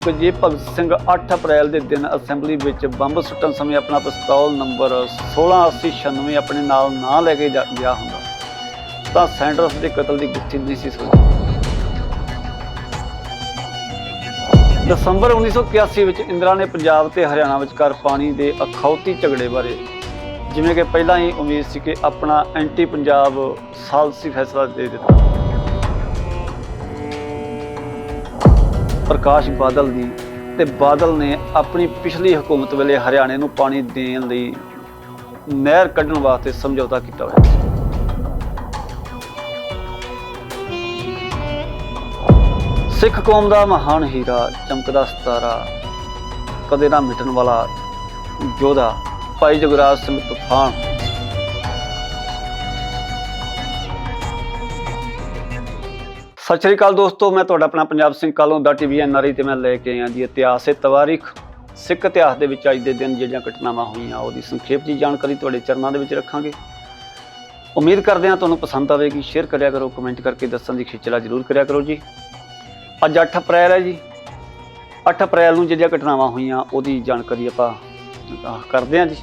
ਜੇ ਭਗਤ ਸਿੰਘ 8 ਅਪ੍ਰੈਲ ਦੇ ਦਿਨ ਅਸੈਂਬਲੀ ਵਿੱਚ ਬੰਬ ਸੁੱਟਣ ਸਮੇਂ ਆਪਣਾ ਪਿਸਤੌਲ ਨੰਬਰ 168096 ਆਪਣੇ ਨਾਲ ਨਾ ਲੈ ਕੇ ਜਾ- ਗਿਆ ਹੁੰਦਾ। ਤਾਂ ਸੈਂਡਰਸ ਦੇ ਕਤਲ ਦੀ ਗੁੱਥੀ ਨਹੀਂ ਸੀ ਸੁਲਝੀ ਦਸੰਬਰ 1981 ਵਿੱਚ ਇੰਦਰਾ ਨੇ ਪੰਜਾਬ ਤੇ ਹਰਿਆਣਾ ਵਿਚਕਾਰ ਪਾਣੀ ਦੇ ਅਖੌਤੀ ਝਗੜੇ ਬਾਰੇ ਜਿਵੇਂ ਕਿ ਪਹਿਲਾਂ ਹੀ ਉਮੀਦ ਸੀ ਕਿ ਆਪਣਾ ਐਂਟੀ ਪੰਜਾਬ ਸਾਲਸੀ ਫੈਸਲਾ ਦੇ ਦਿੱਤਾ। ਪ੍ਰਕਾਸ਼ ਬਾਦਲ ਦੀ ਤੇ ਬਾਦਲ ਨੇ ਆਪਣੀ ਪਿਛਲੀ ਹਕੂਮਤ ਵੇਲੇ ਹਰਿਆਣੇ ਨੂੰ ਪਾਣੀ ਦੇਣ ਲਈ ਨਹਿਰ ਕੱਢਣ ਵਾਸਤੇ ਸਮਝੌਤਾ ਕੀਤਾ ਹੋਇਆ ਸੀ। ਸਿੱਖ ਕੌਮ ਦਾ ਮਹਾਨ ਹੀਰਾ, ਚਮਕਦਾ ਸਤਾਰਾ, ਕਦੇ ਨਾ ਮਿਟਣ ਵਾਲਾ ਯੋਧਾ ਭਾਈ ਜਗਰਾਜ ਸਿੰਘ ਤੂਫਾਨ। ਸਤਿ ਸ਼੍ਰੀ ਅਕਾਲ ਦੋਸਤੋ, ਮੈਂ ਤੁਹਾਡਾ ਆਪਣਾ ਪੰਜਾਬ ਸਿੰਘ ਕਾਲੋਂ ਦਾ ਟੀਵੀ ਐਨਆਰਈ ਤੇ ਮੈਂ ਲੈ ਕੇ ਆਇਆ ਜੀ ਇਤਿਹਾਸ ਤੇ ਤਵਾਰੀਖ, ਸਿੱਖ ਇਤਿਹਾਸ ਦੇ ਵਿੱਚ ਅੱਜ ਦੇ ਦਿਨ ਜਿਹੜੀਆਂ ਘਟਨਾਵਾਂ ਹੋਈਆਂ, ਉਹਦੀ ਸੰਖੇਪ ਜੀ ਜਾਣਕਾਰੀ ਤੁਹਾਡੇ ਚਰਨਾਂ ਦੇ ਵਿੱਚ ਰੱਖਾਂਗੇ। ਉਮੀਦ ਕਰਦੇ ਹਾਂ ਤੁਹਾਨੂੰ ਪਸੰਦ ਆਵੇਗੀ ਸ਼ੇਅਰ ਕਰਿਆ ਕਰੋ ਕਮੈਂਟ ਕਰਕੇ ਦੱਸਣ ਦੀ ਖਿੱਚਲਾ ਜ਼ਰੂਰ ਕਰਿਆ ਕਰੋ ਜੀ। ਅੱਜ 8 ਅਪ੍ਰੈਲ ਹੈ ਜੀ। 8 ਅਪ੍ਰੈਲ ਨੂੰ ਜਿਹੜੀਆਂ ਘਟਨਾਵਾਂ ਹੋਈਆਂ, ਉਹਦੀ ਜਾਣਕਾਰੀ ਆਪਾਂ ਕਰਦੇ ਹਾਂ ਜੀ।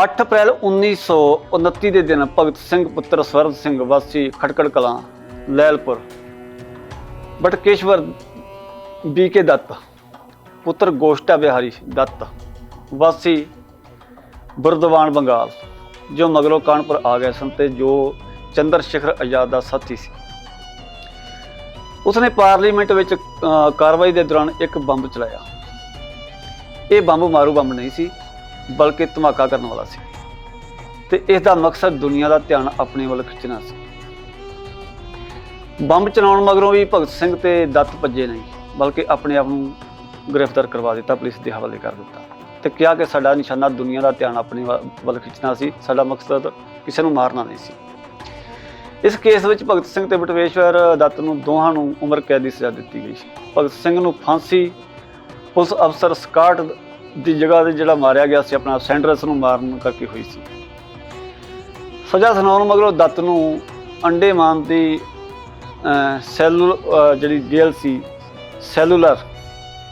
8 ਅਪ੍ਰੈਲ 1929 ਦੇ ਦਿਨ ਭਗਤ ਸਿੰਘ ਪੁੱਤਰ ਸਵਰਨ ਸਿੰਘ ਵਾਸੀ ਖਟਕੜ ਕਲਾਂ, ਲੈਲਪੁਰ। ਬਟਕੇਸ਼ਵਰ ਬੀਕੇ ਦੱਤ, ਪੁੱਤਰ ਗੋਸ਼ਟਾ ਬਿਹਾਰੀ ਦੱਤ, ਵਾਸੀ ਬੁਰਦਵਾਨ ਬੰਗਾਲ, ਜੋ ਮਗਰੋਂ ਕਾਨਪੁਰ ਆ ਗਏ ਸਨ ਤੇ ਜੋ ਚੰਦਰ ਸ਼ੇਖਰ ਆਜ਼ਾਦ ਦਾ ਸਾਥੀ ਸੀ। ਉਸਨੇ ਪਾਰਲੀਮੈਂਟ ਵਿੱਚ ਕਾਰਵਾਈ ਦੇ ਦੌਰਾਨ ਇੱਕ ਬੰਬ ਚਲਾਇਆ। ਇਹ ਬੰਬ ਮਾਰੂ ਬੰਬ ਨਹੀਂ ਸੀ ਬਲਕਿ ਧਮਾਕਾ ਕਰਨ ਵਾਲਾ ਸੀ। ਤੇ ਇਸ ਦਾ ਮਕਸਦ ਦੁਨੀਆ ਦਾ ਧਿਆਨ ਆਪਣੇ ਵੱਲ ਖਿੱਚਣਾ ਸੀ। ਬੰਬ ਚਲਾਉਣ ਮਗਰੋਂ ਵੀ ਭਗਤ ਸਿੰਘ ਤੇ ਦੱਤ ਭੱਜੇ ਨਹੀਂ, ਬਲਕਿ ਆਪਣੇ ਆਪ ਨੂੰ ਗ੍ਰਿਫਤਾਰ ਕਰਵਾ ਦਿੱਤਾ, ਪੁਲਿਸ ਦੇ ਹਵਾਲੇ ਕਰ ਦਿੱਤਾ। ਤੇ ਕਿਹਾ ਕਿ ਸਾਡਾ ਨਿਸ਼ਾਨਾ ਦੁਨੀਆ ਦਾ ਧਿਆਨ ਆਪਣੇ ਵੱਲ ਵੱਲ ਖਿੱਚਣਾ ਸੀ, ਸਾਡਾ ਮਕਸਦ ਕਿਸੇ ਨੂੰ ਮਾਰਨਾ ਨਹੀਂ ਸੀ। ਇਸ ਕੇਸ ਵਿੱਚ ਭਗਤ ਸਿੰਘ ਤੇ ਬਟਵੇਸ਼ਵਰ ਦੱਤ ਨੂੰ ਦੋਹਾਂ ਨੂੰ ਉਮਰ ਕੈਦ ਦੀ ਸਜ਼ਾ ਦਿੱਤੀ ਗਈ ਸੀ। ਭਗਤ ਸਿੰਘ ਨੂੰ ਫਾਂਸੀ, ਪੁਲਿਸ ਅਫਸਰ ਸਕਾਟ ਦੀ ਜਗ੍ਹਾ ਤੇ ਜਿਹੜਾ ਮਾਰਿਆ ਗਿਆ ਸੀ ਆਪਣਾ ਸੈਂਡਰਸ ਨੂੰ ਮਾਰਨ ਕਰਕੇ ਹੋਈ ਸੀ। ਸਜ਼ਾ ਸੁਣਾਉਣ ਮਗਰੋਂ ਦੱਤ ਨੂੰ ਅੰਡੇਮਾਨ ਦੀ ਅਹ, ਸੈਲੂ ਜਿਹੜੀ ਜੇਲ੍ਹ ਸੀ ਸੈਲੂਲਰ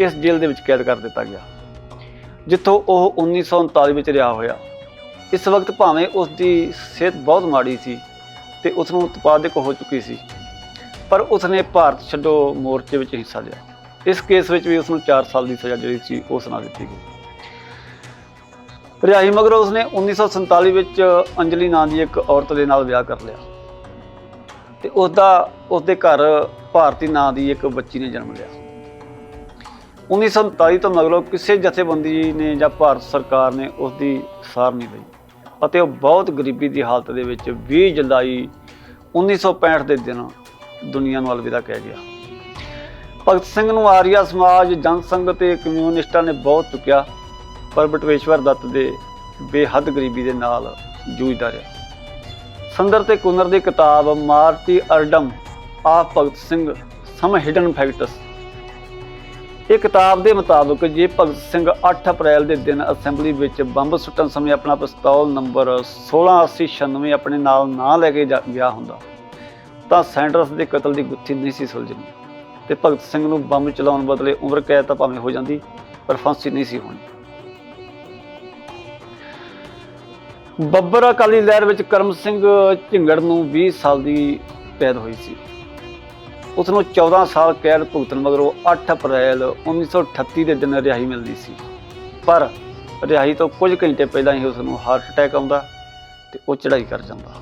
ਇਸ ਜੇਲ੍ਹ ਦੇ ਵਿੱਚ ਕੈਦ ਕਰ ਦਿੱਤਾ ਗਿਆ। ਜਿੱਥੋਂ ਉਹ 1939 ਵਿੱਚ ਰਿਹਾ ਹੋਇਆ। ਇਸ ਵਕਤ ਭਾਵੇਂ ਉਸ ਦੀ ਸਿਹਤ ਬਹੁਤ ਮਾੜੀ ਸੀ ਤੇ ਉਸ ਨੂੰ ਉਤਪਾਦਕ ਹੋ ਚੁੱਕੀ ਸੀ ਪਰ ਉਸ ਨੇ ਭਾਰਤ ਛੱਡੋ ਮੋਰਚੇ ਵਿੱਚ ਹਿੱਸਾ ਲਿਆ। ਇਸ ਕੇਸ ਵਿੱਚ ਵੀ ਉਸ ਨੂੰ 4 ਸਾਲ ਦੀ ਸਜ਼ਾ ਜਿਹੜੀ ਸੀ ਉਹ ਸੁਣਾ ਦਿੱਤੀ ਗਈ। ਰਿਹਾਈ ਮਗਰੋਂ ਉਸਨੇ 1947 ਵਿੱਚ ਅੰਜਲੀ ਨਾਂ ਦੀ ਇੱਕ ਔਰਤ ਦੇ ਨਾਲ ਵਿਆਹ ਕਰ ਲਿਆ। ਤੇ ਉਸ ਦਾ ਉਸ ਦੇ ਘਰ ਭਾਰਤੀ ਨਾਂ ਦੀ ਇੱਕ ਬੱਚੀ ਨੇ ਜਨਮ ਲਿਆ। 1947 ਤੋਂ ਮਗਰੋਂ ਕਿਸੇ ਜਥੇਬੰਦੀ ਨੇ ਜਾਂ ਭਾਰਤ ਸਰਕਾਰ ਨੇ ਉਸ ਦੀ ਸਾਰ ਨਹੀਂ ਲਈ ਅਤੇ ਉਹ ਬਹੁਤ ਗਰੀਬੀ ਦੀ ਹਾਲਤ ਦੇ ਵਿੱਚ 20 ਜੁਲਾਈ 1965 ਦੇ ਦਿਨ ਦੁਨੀਆ ਨੂੰ ਅਲਵਿਦਾ ਕਹਿ ਗਿਆ। ਭਗਤ ਸਿੰਘ ਨੂੰ ਆਰੀਆ ਸਮਾਜ ਜਨਸੰਘ ਤੇ ਕਮਿਊਨਿਸਟਾਂ ਨੇ ਬਹੁਤ ਚੁੱਕਿਆ। ਪਰ ਬਟਵੇਸ਼ਵਰ ਦੱਤ ਦੇ ਬੇਹੱਦ ਗਰੀਬੀ ਦੇ ਨਾਲ ਜੂਝਦਾ ਰਿਹਾ। ਸੰਦਰ ਤੇ ਕੁਨਰ ਦੀ ਕਿਤਾਬ martyrdom of Bhagat Singh some hidden facts. ਇਹ ਕਿਤਾਬ ਦੇ ਮੁਤਾਬਕ ਜੇ ਭਗਤ ਸਿੰਘ 8 ਅਪ੍ਰੈਲ ਦੇ ਦਿਨ ਅਸੈਂਬਲੀ ਵਿੱਚ ਬੰਬ ਸੁੱਟਣ ਸਮੇਂ ਆਪਣਾ ਪਿਸਤੌਲ ਨੰਬਰ 168096 ਆਪਣੇ ਨਾਲ ਨਾ ਲੈ ਕੇ ਜਾ- ਗਿਆ ਹੁੰਦਾ, ਤਾਂ ਸੈਂਡਰਸ ਦੇ ਕਤਲ ਦੀ ਗੁੱਥੀ ਨਹੀਂ ਸੀ ਸੁਲਝਣੀ ਤੇ ਭਗਤ ਸਿੰਘ ਨੂੰ ਬੰਬ ਚਲਾਉਣ ਬਦਲੇ ਉਮਰ ਕੈਦ ਤਾਂ ਭਾਵੇਂ ਹੋ ਜਾਂਦੀ, ਪਰ ਫਾਂਸੀ ਨਹੀਂ ਸੀ ਹੋਣੀ। ਬੱਬਰ ਅਕਾਲੀ ਲਹਿਰ ਵਿੱਚ ਕਰਮ ਸਿੰਘ ਝਿੰਗੜ ਨੂੰ 20 ਸਾਲ ਦੀ ਕੈਦ ਹੋਈ ਸੀ। ਉਸ ਨੂੰ 14 ਸਾਲ ਕੈਦ ਭੁਗਤਣ ਮਗਰੋਂ 8 ਅਪ੍ਰੈਲ 1938 ਦੇ ਦਿਨ ਰਿਹਾਈ ਮਿਲਦੀ ਸੀ। ਪਰ ਰਿਹਾਈ ਤੋਂ ਕੁਝ ਘੰਟੇ ਪਹਿਲਾਂ ਹੀ ਉਸ ਨੂੰ ਹਾਰਟ ਅਟੈਕ ਆਉਂਦਾ ਤੇ ਉਹ ਚੜ੍ਹਾਈ ਕਰ ਜਾਂਦਾ।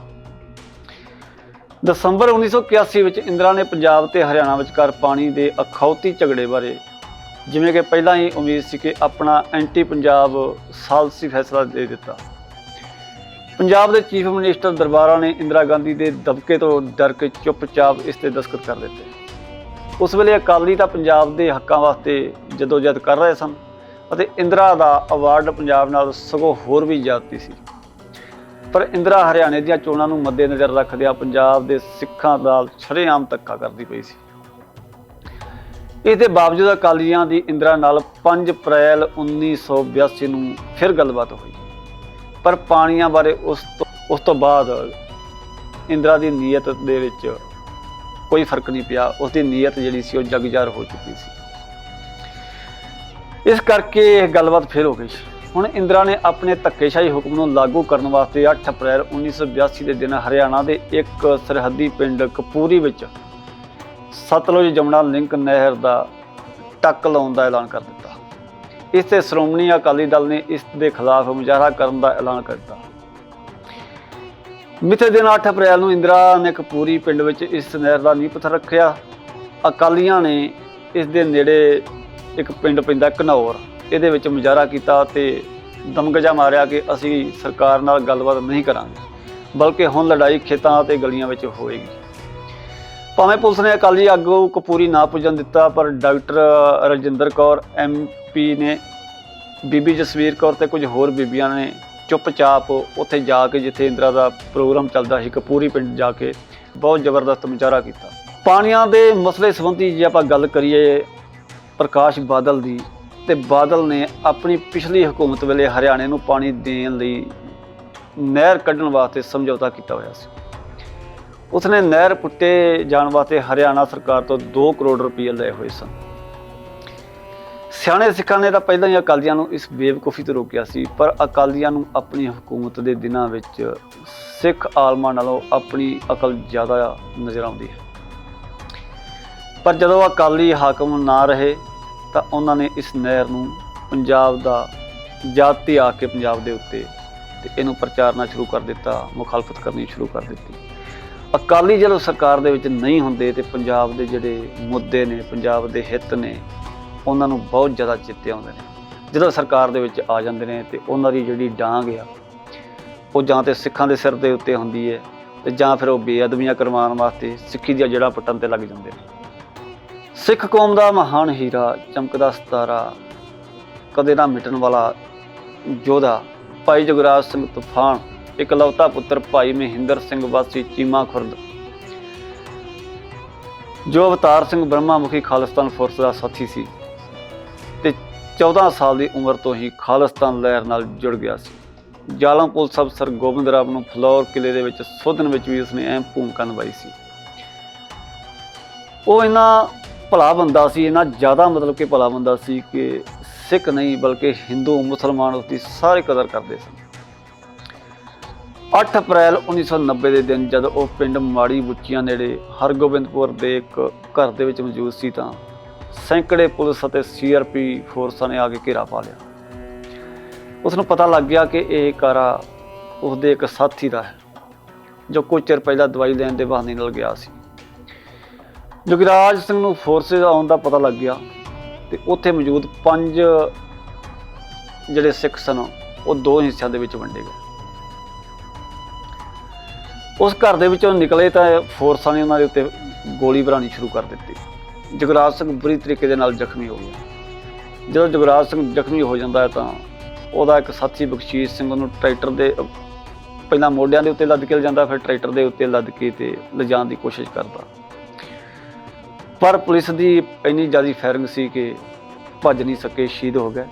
ਦਸੰਬਰ 1981 ਵਿੱਚ ਇੰਦਰਾ ਨੇ ਪੰਜਾਬ ਤੇ ਹਰਿਆਣਾ ਵਿਚਕਾਰ ਪਾਣੀ ਦੇ ਅਖੌਤੀ ਝਗੜੇ ਬਾਰੇ ਜਿਵੇਂ ਕਿ ਪਹਿਲਾਂ ਹੀ ਉਮੀਦ ਸੀ ਕਿ ਆਪਣਾ ਐਂਟੀ ਪੰਜਾਬ ਸਾਲਸੀ ਫੈਸਲਾ ਦੇ ਦਿੱਤਾ। ਪੰਜਾਬ ਦੇ ਚੀਫ ਮਿਨਿਸਟਰ ਦਰਬਾਰਾ ਨੇ ਇੰਦਰਾ ਗਾਂਧੀ ਦੇ ਦਬਕੇ ਤੋਂ ਡਰ ਕੇ ਚੁੱਪਚਾਪ ਇਸ ਤੇ ਦਸਤਖਤ ਕਰ ਦਿੱਤੇ। ਉਸ ਵੇਲੇ ਅਕਾਲੀ ਤਾਂ ਪੰਜਾਬ ਦੇ ਹੱਕਾਂ ਵਾਸਤੇ ਜਦੋਜਹਿਦ ਕਰ ਰਹੇ ਸਨ ਅਤੇ ਇੰਦਰਾ ਦਾ ਅਵਾਰਡ ਪੰਜਾਬ ਨਾਲ ਸਗੋਂ ਹੋਰ ਵੀ ਜ਼ਿਆਦਤੀ ਸੀ। ਪਰ ਇੰਦਰਾ ਹਰਿਆਣੇ ਦੀਆਂ ਚੋਣਾਂ ਨੂੰ ਮੱਦੇਨਜ਼ਰ ਰੱਖਦਿਆਂ ਪੰਜਾਬ ਦੇ ਸਿੱਖਾਂ ਨਾਲ ਸ਼ਰੇਆਮ ਧੱਕਾ ਕਰਦੀ ਪਈ ਸੀ। ਇਸ ਦੇ ਬਾਵਜੂਦ ਅਕਾਲੀਆਂ ਦੀ ਇੰਦਰਾ ਨਾਲ 5 ਅਪ੍ਰੈਲ 1982 ਨੂੰ ਫਿਰ ਗੱਲਬਾਤ ਹੋਈ। ਪਰ ਪਾਣੀਆਂ ਬਾਰੇ ਉਸ ਤੋਂ ਉਸ ਤੋਂ ਬਾਅਦ ਇੰਦਰਾ ਦੀ ਨੀਅਤ ਦੇ ਵਿੱਚ ਕੋਈ ਫ਼ਰਕ ਨਹੀਂ ਪਿਆ। ਉਸ ਦੀ ਨੀਅਤ ਜਿਹੜੀ ਸੀ, ਉਹ ਜਗਜਾਰ ਹੋ ਚੁੱਕੀ ਸੀ। ਇਸ ਕਰਕੇ ਇਹ ਗੱਲਬਾਤ ਫੇਰ ਹੋ ਗਈ ਹੁਣ ਇੰਦਰਾ ਨੇ ਆਪਣੇ ਧੱਕੇਸ਼ਾਹੀ ਹੁਕਮ ਨੂੰ ਲਾਗੂ ਕਰਨ ਵਾਸਤੇ 8 ਅਪ੍ਰੈਲ 1982 ਦੇ ਦਿਨ ਹਰਿਆਣਾ ਦੇ ਇੱਕ ਸਰਹੱਦੀ ਪਿੰਡ ਕਪੂਰੀ ਵਿੱਚ ਸਤਲੁਜ ਜਮਨਾ ਲਿੰਕ ਨਹਿਰ ਦਾ ਟੱਕ ਲਾਉਣ ਦਾ ਐਲਾਨ ਕਰ ਦਿੱਤਾ। ਇਸ ਤੇ ਸ਼੍ਰੋਮਣੀ ਅਕਾਲੀ ਦਲ ਨੇ ਇਸ ਦੇ ਖਿਲਾਫ ਮੁਜ਼ਾਹਰਾ ਕਰਨ ਦਾ ਐਲਾਨ ਕਰ ਮਿੱਥੇ ਦਿਨ 8 ਅਪ੍ਰੈਲ ਨੂੰ ਇੰਦਰਾ ਨੇ ਕਪੂਰੀ ਪਿੰਡ ਵਿੱਚ ਇਸ ਨਹਿਰ ਦਾ ਨੀਂਹ ਪੱਥਰ ਰੱਖਿਆ। ਅਕਾਲੀਆਂ ਨੇ ਇਸ ਦੇ ਨੇੜੇ ਇੱਕ ਪਿੰਡ ਪੈਂਦਾ ਘਨੌਰ। ਇਹਦੇ ਵਿੱਚ ਮੁਜ਼ਾਹਰਾ ਕੀਤਾ ਤੇ ਦਮਗਜਾ ਮਾਰਿਆ ਕਿ ਅਸੀਂ ਸਰਕਾਰ ਨਾਲ ਗੱਲਬਾਤ ਨਹੀਂ ਕਰਾਂਗੇ, ਬਲਕਿ ਹੁਣ ਲੜਾਈ ਖੇਤਾਂ ਅਤੇ ਗਲੀਆਂ ਵਿੱਚ ਹੋਏਗੀ। ਭਾਵੇਂ ਪੁਲਿਸ ਨੇ ਅਕਾਲੀ ਆਗੂ ਕਪੂਰੀ ਨਾ ਪੁੱਜਣ ਦਿੱਤਾ, ਪਰ ਡਾਕਟਰ ਰਜਿੰਦਰ ਕੌਰ ਐਮਪੀ ਨੇ ਬੀਬੀ ਜਸਵੀਰ ਕੌਰ ਤੇ ਕੁਝ ਹੋਰ ਬੀਬੀਆਂ ਨੇ ਚੁੱਪਚਾਪ ਉੱਥੇ ਜਾ ਕੇ ਜਿੱਥੇ ਇੰਦਰਾ ਦਾ ਪ੍ਰੋਗਰਾਮ ਚੱਲਦਾ ਸੀ, ਕਪੂਰੀ ਪਿੰਡ ਜਾ ਕੇ ਬਹੁਤ ਜ਼ਬਰਦਸਤ ਮੁਜ਼ਾਹਰਾ ਕੀਤਾ। ਪਾਣੀਆਂ ਦੇ ਮਸਲੇ ਸੰਬੰਧੀ ਜੇ ਆਪਾਂ ਗੱਲ ਕਰੀਏ ਪ੍ਰਕਾਸ਼ ਬਾਦਲ ਦੀ, ਤੇ ਬਾਦਲ ਨੇ ਆਪਣੀ ਪਿਛਲੀ ਹਕੂਮਤ ਵੇਲੇ ਹਰਿਆਣੇ ਨੂੰ ਪਾਣੀ ਦੇਣ ਲਈ ਨਹਿਰ ਕੱਢਣ ਵਾਸਤੇ ਸਮਝੌਤਾ ਕੀਤਾ ਹੋਇਆ ਸੀ। ਉਸਨੇ ਨਹਿਰ ਪੁੱਟੇ ਜਾਣ ਵਾਸਤੇ ਹਰਿਆਣਾ ਸਰਕਾਰ ਤੋਂ 2 ਕਰੋੜ ਰੁਪਏ ਲਏ ਹੋਏ ਸਨ। ਸਿਆਣੇ ਸਿੱਖਾਂ ਨੇ ਤਾਂ ਪਹਿਲਾਂ ਹੀ ਅਕਾਲੀਆਂ ਨੂੰ ਇਸ ਬੇਵਕੂਫੀ ਤੋਂ ਰੋਕਿਆ ਸੀ, ਪਰ ਅਕਾਲੀਆਂ ਨੂੰ ਆਪਣੀ ਹਕੂਮਤ ਦੇ ਦਿਨਾਂ ਵਿੱਚ ਸਿੱਖ ਆਲਮਾਂ ਨਾਲੋਂ ਆਪਣੀ ਅਕਲ ਜ਼ਿਆਦਾ ਨਜ਼ਰ ਆਉਂਦੀ ਹੈ। ਪਰ ਜਦੋਂ ਅਕਾਲੀ ਹਾਕਮ ਨਾ ਰਹੇ, ਤਾਂ ਉਹਨਾਂ ਨੇ ਇਸ ਨਹਿਰ ਨੂੰ ਪੰਜਾਬ ਦਾ ਜਾਤੀ ਆ ਕੇ ਪੰਜਾਬ ਦੇ ਉੱਤੇ ਤੇ ਇਹਨੂੰ ਪ੍ਰਚਾਰਨਾ ਸ਼ੁਰੂ ਕਰ ਦਿੱਤਾ, ਮੁਖਾਲਫਤ ਕਰਨੀ ਸ਼ੁਰੂ ਕਰ ਦਿੱਤੀ। ਅਕਾਲੀ ਜਦੋਂ ਸਰਕਾਰ ਦੇ ਵਿੱਚ ਨਹੀਂ ਹੁੰਦੇ ਤੇ ਪੰਜਾਬ ਦੇ ਜਿਹੜੇ ਮੁੱਦੇ ਨੇ, ਪੰਜਾਬ ਦੇ ਹਿੱਤ ਨੇ ਉਹਨਾਂ ਨੂੰ ਬਹੁਤ ਜ਼ਿਆਦਾ ਚਿੱਤੇ ਆਉਂਦੇ ਨੇ। ਜਦੋਂ ਸਰਕਾਰ ਦੇ ਵਿੱਚ ਆ ਜਾਂਦੇ ਨੇ ਤੇ ਉਹਨਾਂ ਦੀ ਜਿਹੜੀ ਡਾਂਗ ਆ, ਉਹ ਜਾਂ ਤੇ ਸਿੱਖਾਂ ਦੇ ਸਿਰ ਦੇ ਉੱਤੇ ਹੁੰਦੀ ਹੈ ਤੇ ਜਾਂ ਫਿਰ ਉਹ ਬੇਅਦਬੀਆਂ ਕਰਵਾਉਣ ਵਾਸਤੇ ਸਿੱਖੀ ਦੀਆਂ ਜੜ੍ਹਾਂ ਪੱਟਣ ਤੇ ਲੱਗ ਜਾਂਦੇ ਨੇ। ਸਿੱਖ ਕੌਮ ਦਾ ਮਹਾਨ ਹੀਰਾ ਚਮਕਦਾ ਸਤਾਰਾ, ਕਦੇ ਨਾ ਮਿਟਣ ਵਾਲਾ ਯੋਧਾ, ਭਾਈ ਜਗਰਾਜ ਸਿੰਘ ਤੂਫਾਨ, ਇਕਲੌਤਾ ਪੁੱਤਰ ਭਾਈ ਮਹਿੰਦਰ ਸਿੰਘ ਵਾਸੀ ਚੀਮਾ ਖੁਰਦ। ਜੋ ਅਵਤਾਰ ਸਿੰਘ ਬ੍ਰਹਮਾ ਮੁਖੀ ਖਾਲਿਸਤਾਨ ਫੋਰਸ ਦਾ ਸਾਥੀ ਸੀ। 14 ਸਾਲ ਦੀ ਉਮਰ ਤੋਂ ਹੀ ਖਾਲਿਸਤਾਨ ਲਹਿਰ ਨਾਲ ਜੁੜ ਗਿਆ ਸੀ। ਜਾਲਮ ਪੁਲਿਸ ਅਫਸਰ ਗੋਬਿੰਦ ਰਾਮ ਨੂੰ ਫਲੌਰ ਕਿਲੇ ਦੇ ਵਿੱਚ ਸੋਧਣ ਵਿੱਚ ਵੀ ਉਸਨੇ ਅਹਿਮ ਭੂਮਿਕਾ ਨਿਭਾਈ ਸੀ। ਉਹ ਇਹਨਾਂ ਭਲਾ ਬੰਦਾ ਸੀ ਇਹਨਾਂ ਜ਼ਿਆਦਾ ਮਤਲਬ ਕਿ ਭਲਾ ਬੰਦਾ ਸੀ ਕਿ ਸਿੱਖ ਨਹੀਂ ਬਲਕਿ ਹਿੰਦੂ, ਮੁਸਲਮਾਨ ਉਸ ਦੀ ਸਾਰੇ ਕਦਰ ਕਰਦੇ ਸਨ। 8 ਅਪ੍ਰੈਲ 1990 ਦੇ ਦਿਨ ਜਦ ਉਹ ਪਿੰਡ ਮਾੜੀ ਬੁੱਚੀਆਂ ਨੇੜੇ ਹਰਗੋਬਿੰਦਪੁਰ ਦੇ ਇੱਕ ਘਰ ਦੇ ਵਿੱਚ ਮੌਜੂਦ ਸੀ ਤਾਂ ਸੈਂਕੜੇ ਪੁਲਿਸ ਅਤੇ ਸੀਆਰਪੀ ਫੋਰਸਾਂ ਨੇ ਆ ਕੇ ਘੇਰਾ ਪਾ ਲਿਆ। ਉਸ ਨੂੰ ਪਤਾ ਲੱਗ ਗਿਆ ਕਿ ਇਹ ਕਾਰਾ ਉਸਦੇ ਇੱਕ ਸਾਥੀ ਦਾ ਹੈ, ਜੋ ਕੁਝ ਚਿਰ ਪਹਿਲਾਂ ਦਵਾਈ ਲੈਣ ਦੇ ਬਹਾਨੇ ਨਾਲ ਗਿਆ ਸੀ। ਜੁਗਰਾਜ ਸਿੰਘ ਨੂੰ ਫੋਰਸਿਸ ਆਉਣ ਦਾ ਪਤਾ ਲੱਗ ਗਿਆ ਤੇ ਉੱਥੇ ਮੌਜੂਦ ਪੰਜ ਜਿਹੜੇ ਸਿੱਖ ਸਨ, ਉਹ ਦੋ ਹਿੱਸਿਆਂ ਦੇ ਵਿੱਚ ਵੰਡੇ ਗਏ। ਉਸ ਘਰ ਦੇ ਵਿੱਚੋਂ ਨਿਕਲੇ ਤਾਂ ਫੋਰਸਾਂ ਨੇ ਉਹਨਾਂ ਦੇ ਉੱਤੇ ਗੋਲੀ ਭਰਾਣੀ ਸ਼ੁਰੂ ਕਰ ਦਿੱਤੀ। ਜੁਗਰਾਜ ਸਿੰਘ ਬੁਰੀ ਤਰੀਕੇ ਦੇ ਨਾਲ ਜ਼ਖਮੀ ਹੋ ਗਿਆ। ਜਦੋਂ ਜੁਗਰਾਜ ਸਿੰਘ ਜ਼ਖਮੀ ਹੋ ਜਾਂਦਾ ਹੈ ਤਾਂ ਉਹਦਾ ਇੱਕ ਸਾਥੀ ਬਖਸ਼ੀਸ਼ ਸਿੰਘ ਉਹਨੂੰ ਟਰੈਕਟਰ ਦੇ ਪਹਿਲਾਂ ਮੋਢਿਆਂ ਦੇ ਉੱਤੇ ਲੱਦ ਕੇ ਲਿਜਾਂਦਾ, ਫਿਰ ਟਰੈਕਟਰ ਦੇ ਉੱਤੇ ਲੱਦ ਕੇ ਤੇ ਲਿਜਾਣ ਦੀ ਕੋਸ਼ਿਸ਼ ਕਰਦਾ। ਪਰ ਪੁਲਿਸ ਦੀ ਇੰਨੀ ਜ਼ਿਆਦਾ ਫਾਇਰਿੰਗ ਸੀ ਕਿ ਭੱਜ ਨਹੀਂ ਸਕੇ, ਸ਼ਹੀਦ ਹੋ ਗਏ।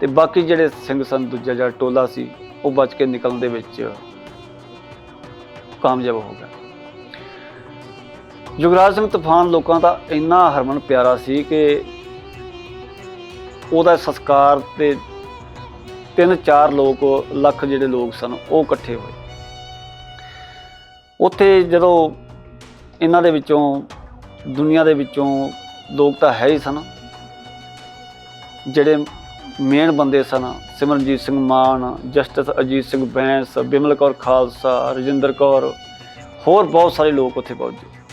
ਤੇ ਬਾਕੀ ਜਿਹੜੇ ਸਿੰਘ ਸਨ, ਦੂਜਾ ਜਿਹੜਾ ਟੋਲਾ ਸੀ, ਉਹ ਬਚ ਕੇ ਨਿਕਲਣ ਦੇ ਵਿੱਚ ਕਾਮਯਾਬ ਹੋ ਗਿਆ। ਜੁਗਰਾਜ ਸਿੰਘ ਤੂਫਾਨ ਲੋਕਾਂ ਦਾ ਇੰਨਾ ਹਰਮਨ ਪਿਆਰਾ ਸੀ ਕਿ ਉਹਦਾ ਸੰਸਕਾਰ ਤੇ ਤਿੰਨ ਚਾਰ ਲੋਕ, ਲੱਖ ਜਿਹੜੇ ਲੋਕ ਸਨ, ਉਹ ਇਕੱਠੇ ਹੋਏ। ਉੱਥੇ ਜਦੋਂ ਇਹਨਾਂ ਦੇ ਵਿੱਚੋਂ, ਦੁਨੀਆ ਦੇ ਵਿੱਚੋਂ ਲੋਕ ਤਾਂ ਹੈ ਹੀ ਸਨ, ਜਿਹੜੇ ਮੇਨ ਬੰਦੇ ਸਨ, ਸਿਮਰਨਜੀਤ ਸਿੰਘ ਮਾਨ, ਜਸਟਿਸ ਅਜੀਤ ਸਿੰਘ ਬੈਂਸ, ਬਿਮਲ ਕੌਰ ਖਾਲਸਾ, ਰਜਿੰਦਰ ਕੌਰ, ਹੋਰ ਬਹੁਤ ਸਾਰੇ ਲੋਕ ਉੱਥੇ ਪਹੁੰਚੇ।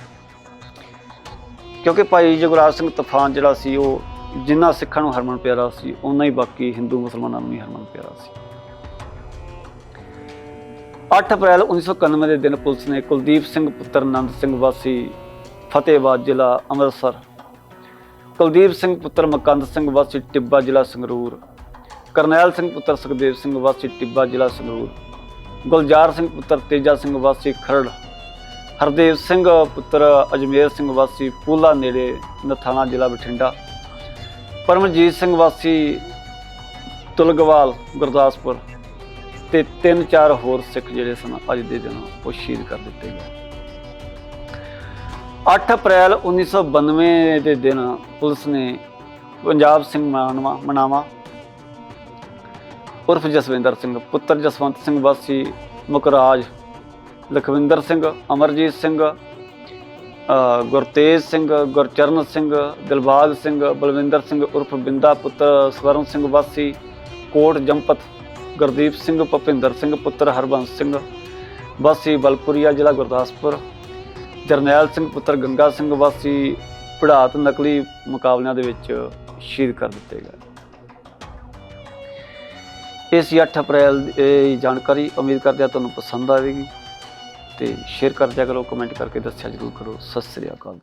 ਕਿਉਂਕਿ ਭਾਈ ਜਗਰਾਜ ਸਿੰਘ ਤੂਫਾਨ ਜਿਹੜਾ ਸੀ, ਉਹ ਜਿੰਨਾ ਸਿੱਖਾਂ ਨੂੰ ਹਰਮਨ ਪਿਆਰਾ ਸੀ ਉਨਾ ਹੀ ਬਾਕੀ ਹਿੰਦੂ ਮੁਸਲਮਾਨਾਂ ਨੂੰ ਵੀ ਹਰਮਨ ਪਿਆਰਾ ਸੀ। 8 ਅਪ੍ਰੈਲ 1991 ਦੇ ਦਿਨ ਪੁਲਿਸ ਨੇ ਕੁਲਦੀਪ ਸਿੰਘ, ਪੁੱਤਰ ਨੰਦ ਸਿੰਘ ਵਾਸੀ, ਫਤਿਹਬਾਦ ਜ਼ਿਲ੍ਹਾ ਅੰਮ੍ਰਿਤਸਰ, ਕੁਲਦੀਪ ਸਿੰਘ, ਪੁੱਤਰ ਮਕੰਦ ਸਿੰਘ ਵਾਸੀ, ਟਿੱਬਾ ਜ਼ਿਲ੍ਹਾ ਸੰਗਰੂਰ, ਕਰਨੈਲ ਸਿੰਘ, ਪੁੱਤਰ ਸੁਖਦੇਵ ਸਿੰਘ ਵਾਸੀ, ਟਿੱਬਾ ਜ਼ਿਲ੍ਹਾ ਸੰਗਰੂਰ, ਗੁਲਜ਼ਾਰ ਸਿੰਘ, ਪੁੱਤਰ ਤੇਜਾ ਸਿੰਘ ਵਾਸੀ, ਖਰੜ ਹਰਦੇਵ ਸਿੰਘ, ਪੁੱਤਰ ਅਜਮੇਰ ਸਿੰਘ ਵਾਸੀ, ਪੂਲਾ ਨੇੜੇ ਨਥਾਣਾ ਜ਼ਿਲ੍ਹਾ ਬਠਿੰਡਾ। ਪਰਮਜੀਤ ਸਿੰਘ ਵਾਸੀ, ਤੁਲਗਵਾਲ, ਗੁਰਦਾਸਪੁਰ ਤੇ ਤਿੰਨ ਚਾਰ ਹੋਰ ਸਿੱਖ ਜਿਹੜੇ ਸਨ, ਅੱਜ ਦੇ ਦਿਨ ਉਹ ਸ਼ਹੀਦ ਕਰ ਦਿੱਤੇ ਗਏ। 8 ਅਪ੍ਰੈਲ 1992 ਦੇ ਦਿਨ ਪੁਲਿਸ ਨੇ ਪੰਜਾਬ ਸਿੰਘ ਮਾਨਵਾ ਮਨਾਵਾ। ਉਰਫ ਜਸਵਿੰਦਰ ਸਿੰਘ, ਪੁੱਤਰ ਜਸਵੰਤ ਸਿੰਘ ਵਾਸੀ, ਮੁਕਰਾਜ ਲਖਵਿੰਦਰ ਸਿੰਘ, ਅਮਰਜੀਤ ਸਿੰਘ ਗੁਰਤੇਜ ਸਿੰਘ, ਗੁਰਚਰਨ ਸਿੰਘ, ਦਿਲਬਾਗ ਸਿੰਘ, ਬਲਵਿੰਦਰ ਸਿੰਘ ਉਰਫ ਬਿੰਦਾ ਪੁੱਤਰ ਸਵਰਨ ਸਿੰਘ ਵਾਸੀ, ਕੋਟ ਜੰਪਤ, ਗੁਰਦੀਪ ਸਿੰਘ, ਭਪਿੰਦਰ ਸਿੰਘ ਪੁੱਤਰ, ਹਰਬੰਸ ਸਿੰਘ ਵਾਸੀ, ਬਲਪੁਰੀਆ ਜ਼ਿਲ੍ਹਾ ਗੁਰਦਾਸਪੁਰ, ਜਰਨੈਲ ਸਿੰਘ ਪੁੱਤਰ, ਗੰਗਾ ਸਿੰਘ ਵਾਸੀ ਪੜਾਤ ਨਕਲੀ ਮੁਕਾਬਲਿਆਂ ਦੇ ਵਿੱਚ ਸ਼ਹੀਦ ਕਰ ਦਿੱਤੇ ਗਏ। ਇਹ ਸੀ 8 ਅਪ੍ਰੈਲ ਦੀ ਇਹ ਜਾਣਕਾਰੀ ਉਮੀਦ ਕਰਦੇ ਹਾਂ ਤੁਹਾਨੂੰ ਪਸੰਦ ਆਵੇਗੀ। ਤੇ ਸ਼ੇਅਰ ਕਰ ਦਿਆ ਕਰੋ ਕਮੈਂਟ ਕਰਕੇ ਦੱਸਿਆ ਜਰੂਰ ਕਰੋ। ਸਤਿ ਸ੍ਰੀ ਅਕਾਲ। ਜੀ